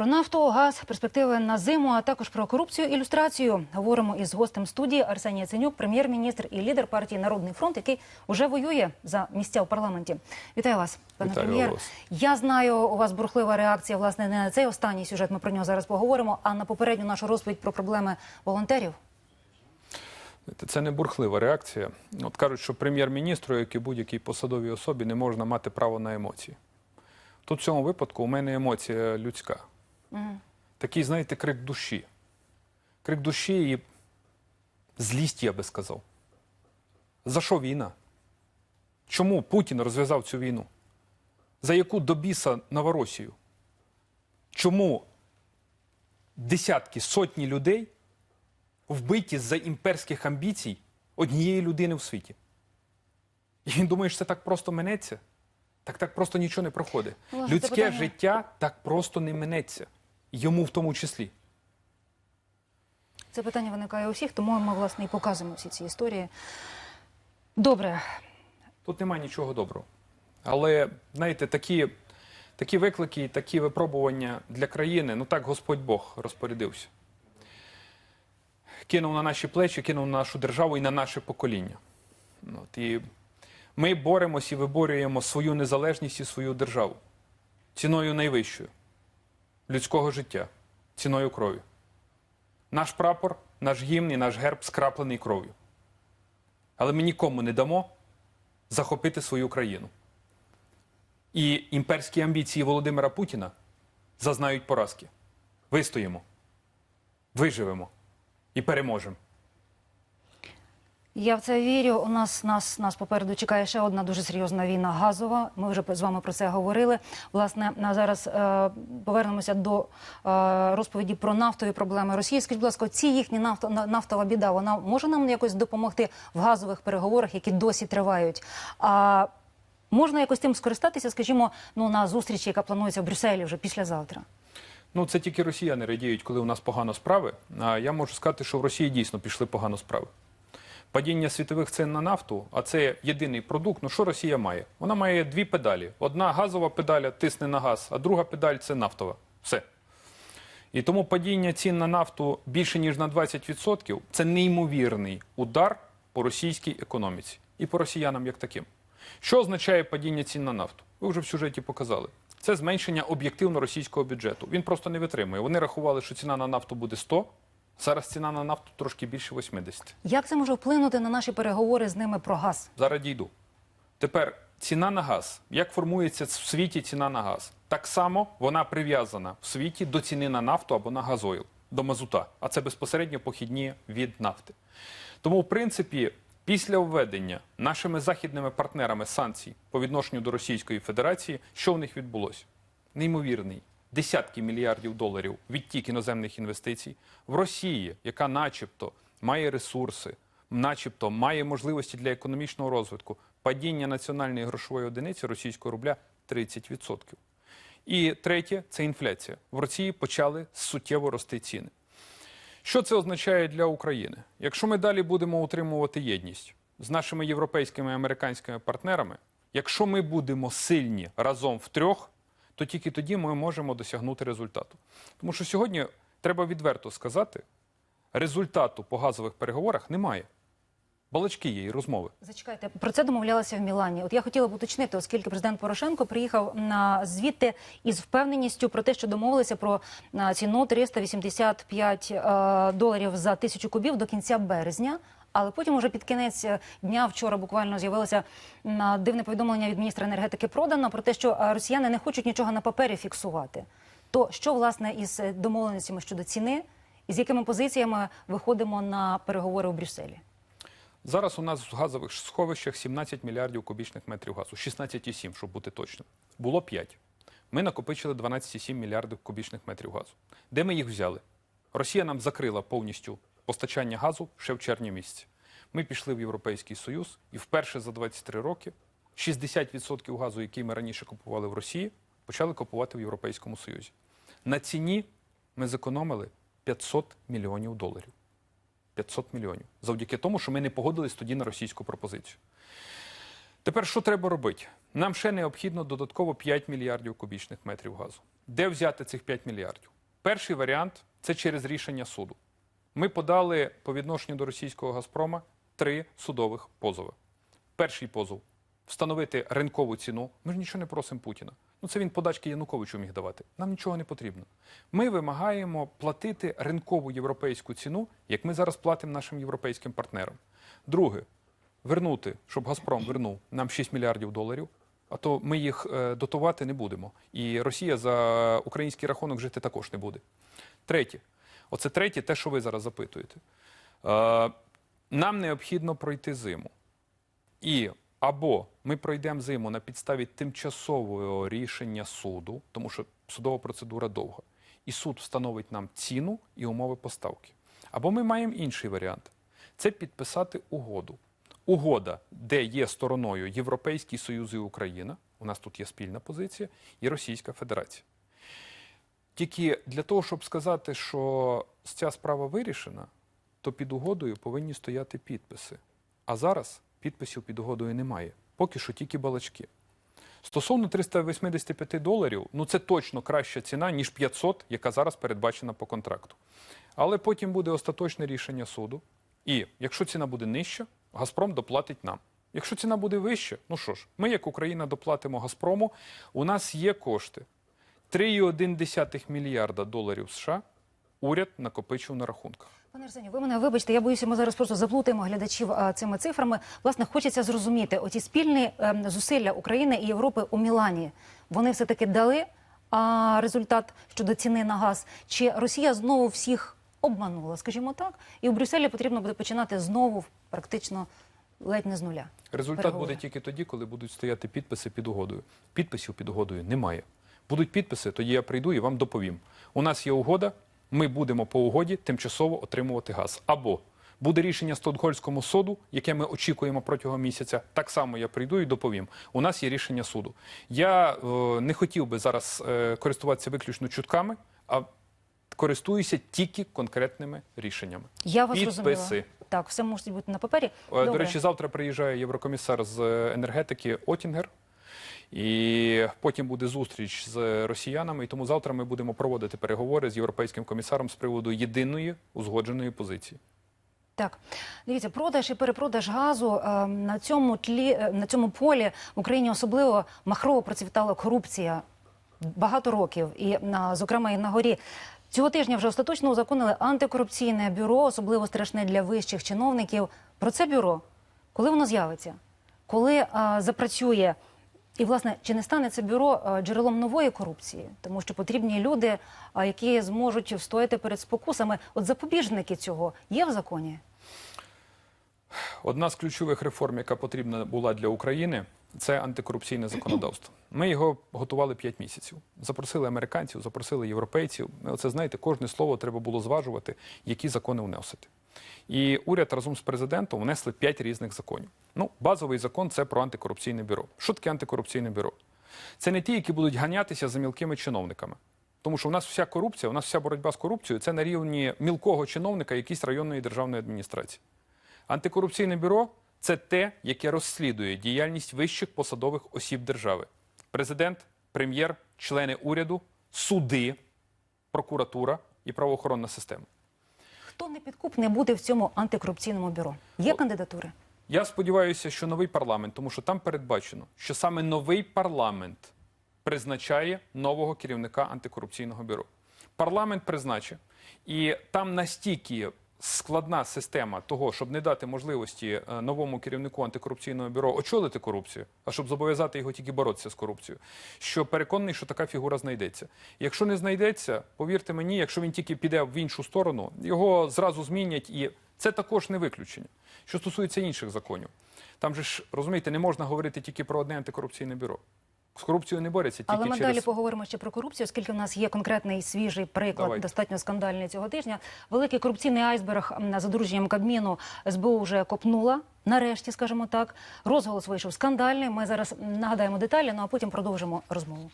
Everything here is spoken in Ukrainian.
Про нафту, газ, перспективи на зиму, а також про корупцію, ілюстрацію. Говоримо із гостем студії Арсеній Яценюк, прем'єр-міністр і лідер партії Народний фронт, який уже воює за місця у парламенті. Вітаю вас, пане Вітаю прем'єр. Я знаю, у вас бурхлива реакція власне не на цей останній сюжет. Ми про нього зараз поговоримо. А на попередню нашу розповідь про проблеми волонтерів. Це не бурхлива реакція. От кажуть, що прем'єр-міністру, як і будь-якій посадовій особі, не можна мати право на емоції. Тут в цьому випадку у мене емоція людська. Такий, знаєте, крик душі. Крик душі і злість, я би сказав. За що війна? Чому Путін розв'язав цю війну? За яку до біса Новоросію? Чому десятки, сотні людей вбиті за імперських амбіцій однієї людини в світі. І він думає, що це так просто минеться. Так так просто нічого не проходить. Людське питання- життя так просто не минеться. Йому в тому числі. Це питання виникає у всіх, тому ми власне і показуємо всі ці історії. Добре, Тут немає нічого доброго. Але, знаєте, такі, такі виклики, такі випробування для країни, ну так Господь Бог розпорядився. Кинув на наші плечі, кинув на нашу державу і на наше покоління. От, і ми боремось і виборюємо свою незалежність і свою державу ціною найвищою людського життя, ціною крові. Наш прапор, наш гімн і наш герб скраплений кров'ю. Але ми нікому не дамо захопити свою країну. І імперські амбіції Володимира Путіна зазнають поразки. Вистоїмо, виживемо і переможемо. Я в це вірю. У нас нас нас попереду чекає ще одна дуже серйозна війна газова. Ми вже з вами про це говорили. Власне, на зараз е, повернемося до е, розповіді про нафтові проблеми Росії. Скажіть, будь ласка, ці їхні нафто, нафтова біда, вона може нам якось допомогти в газових переговорах, які досі тривають. А можна якось тим скористатися, скажімо, ну на зустрічі, яка планується в Брюсселі вже післязавтра. Ну, це тільки росіяни радіють, коли у нас погано справи. А я можу сказати, що в Росії дійсно пішли погано справи. Падіння світових цін на нафту, а це єдиний продукт. Ну що Росія має? Вона має дві педалі: одна газова педаль тисне на газ, а друга педаль це нафтова. Все. І тому падіння цін на нафту більше ніж на 20% – це неймовірний удар по російській економіці і по росіянам як таким. Що означає падіння цін на нафту? Ви вже в сюжеті показали. Це зменшення об'єктивно російського бюджету. Він просто не витримує. Вони рахували, що ціна на нафту буде 100, зараз ціна на нафту трошки більше 80. Як це може вплинути на наші переговори з ними про газ? Зараз дійду. Тепер ціна на газ. Як формується в світі ціна на газ? Так само вона прив'язана в світі до ціни на нафту або на газойл, до мазута. А це безпосередньо похідні від нафти. Тому, в принципі, після введення нашими західними партнерами санкцій по відношенню до Російської Федерації, що в них відбулося? Неймовірний. Десятки мільярдів доларів відтік іноземних інвестицій в Росії, яка начебто має ресурси, начебто має можливості для економічного розвитку, падіння національної грошової одиниці російського рубля 30%. І третє це інфляція. В Росії почали суттєво рости ціни. Що це означає для України? Якщо ми далі будемо утримувати єдність з нашими європейськими і американськими партнерами, якщо ми будемо сильні разом втрьох, то тільки тоді ми можемо досягнути результату. Тому що сьогодні треба відверто сказати, результату по газових переговорах немає. Балачки є і розмови. Зачекайте, про це домовлялися в Мілані. От я хотіла б уточнити, оскільки президент Порошенко приїхав на звідти із впевненістю про те, що домовилися про ціну 385 е, доларів за тисячу кубів до кінця березня. Але потім, уже під кінець е, дня, вчора буквально з'явилося дивне повідомлення від міністра енергетики Продана про те, що е, росіяни не хочуть нічого на папері фіксувати. То що власне із е, домовленостями щодо ціни, і з якими позиціями виходимо на переговори у Брюсселі? Зараз у нас в газових сховищах 17 мільярдів кубічних метрів газу, 16,7, щоб бути точним. Було 5. Ми накопичили 12,7 мільярдів кубічних метрів газу. Де ми їх взяли? Росія нам закрила повністю постачання газу ще в червні місяці. Ми пішли в Європейський Союз і вперше за 23 роки 60% газу, який ми раніше купували в Росії, почали купувати в Європейському Союзі. На ціні ми зекономили 500 мільйонів доларів. 500 мільйонів. Завдяки тому, що ми не погодились тоді на російську пропозицію. Тепер що треба робити? Нам ще необхідно додатково 5 мільярдів кубічних метрів газу. Де взяти цих 5 мільярдів? Перший варіант це через рішення суду. Ми подали по відношенню до російського Газпрома три судових позови. Перший позов встановити ринкову ціну. Ми ж нічого не просимо Путіна. Ну це він подачки Януковичу міг давати. Нам нічого не потрібно. Ми вимагаємо платити ринкову європейську ціну, як ми зараз платимо нашим європейським партнерам. Друге, вернути, щоб Газпром вернув нам 6 мільярдів доларів. А то ми їх е, дотувати не будемо. І Росія за український рахунок жити також не буде. Третє, оце третє, те, що ви зараз запитуєте. Е, нам необхідно пройти зиму. І або ми пройдемо зиму на підставі тимчасового рішення суду, тому що судова процедура довга, і суд встановить нам ціну і умови поставки. Або ми маємо інший варіант це підписати угоду. Угода, де є стороною Європейський Союз і Україна, у нас тут є спільна позиція, і Російська Федерація. Тільки для того, щоб сказати, що ця справа вирішена, то під угодою повинні стояти підписи. А зараз підписів під угодою немає. Поки що тільки балачки. Стосовно 385 доларів, ну це точно краща ціна, ніж 500, яка зараз передбачена по контракту. Але потім буде остаточне рішення суду. І якщо ціна буде нижча, Газпром доплатить нам. Якщо ціна буде вища, ну що ж, ми, як Україна, доплатимо Газпрому. У нас є кошти. 3,1 мільярда доларів США уряд накопичив на рахунках. Пане Арсенію, ви мене вибачте, я боюся, ми зараз просто заплутаємо глядачів цими цифрами. Власне, хочеться зрозуміти, оці спільні ем, зусилля України і Європи у Мілані, вони все-таки дали а, результат щодо ціни на газ? Чи Росія знову всіх обманула, скажімо так, і в Брюсселі потрібно буде починати знову практично ледь не з нуля? Результат Переговори. буде тільки тоді, коли будуть стояти підписи під угодою. Підписів під угодою немає. Будуть підписи, тоді я прийду і вам доповім. У нас є угода, ми будемо по угоді тимчасово отримувати газ. Або буде рішення Стокгольмському суду, яке ми очікуємо протягом місяця. Так само я прийду і доповім. У нас є рішення суду. Я е, не хотів би зараз е, користуватися виключно чутками, а користуюся тільки конкретними рішеннями. Я вас Підписи. зрозуміла. Так, все може бути на папері. Е, До речі, завтра приїжджає єврокомісар з е, енергетики Отінгер. І потім буде зустріч з росіянами. І тому завтра ми будемо проводити переговори з європейським комісаром з приводу єдиної узгодженої позиції. Так, дивіться, продаж і перепродаж газу е, на цьому тлі на цьому полі в Україні особливо махрово процвітала корупція багато років, і на зокрема і на горі. Цього тижня вже остаточно узаконили антикорупційне бюро, особливо страшне для вищих чиновників. Про це бюро, коли воно з'явиться, коли е, запрацює, і власне чи не стане це бюро джерелом нової корупції, тому що потрібні люди, е, які зможуть встояти перед спокусами. От запобіжники цього є в законі. Одна з ключових реформ, яка потрібна була для України, це антикорупційне законодавство. Ми його готували 5 місяців. Запросили американців, запросили європейців. Оце знаєте, кожне слово треба було зважувати, які закони вносити. І уряд разом з президентом внесли 5 різних законів. Ну, базовий закон це про антикорупційне бюро. Що таке антикорупційне бюро? Це не ті, які будуть ганятися за мілкими чиновниками. Тому що у нас вся корупція, у нас вся боротьба з корупцією це на рівні мілкого чиновника якоїсь районної державної адміністрації. Антикорупційне бюро це те, яке розслідує діяльність вищих посадових осіб держави: президент, прем'єр, члени уряду, суди, прокуратура і правоохоронна система. Хто не підкупний буде в цьому антикорупційному бюро? Є О. кандидатури? Я сподіваюся, що новий парламент, тому що там передбачено, що саме новий парламент призначає нового керівника антикорупційного бюро. Парламент призначить, і там настільки складна система того, щоб не дати можливості е, новому керівнику антикорупційного бюро очолити корупцію, а щоб зобов'язати його тільки боротися з корупцією. Що переконаний, що така фігура знайдеться. Якщо не знайдеться, повірте мені, якщо він тільки піде в іншу сторону, його зразу змінять, і це також не виключення. Що стосується інших законів, там же ж розумієте, не можна говорити тільки про одне антикорупційне бюро. З корупцією не борються тільки Але ми через далі поговоримо ще про корупцію, оскільки в нас є конкретний свіжий приклад, Давайте. достатньо скандальний цього тижня. Великий корупційний айсберг за дорученням Кабміну СБУ вже копнула. Нарешті, скажімо так, розголос вийшов скандальний. Ми зараз нагадаємо деталі, ну а потім продовжимо розмову.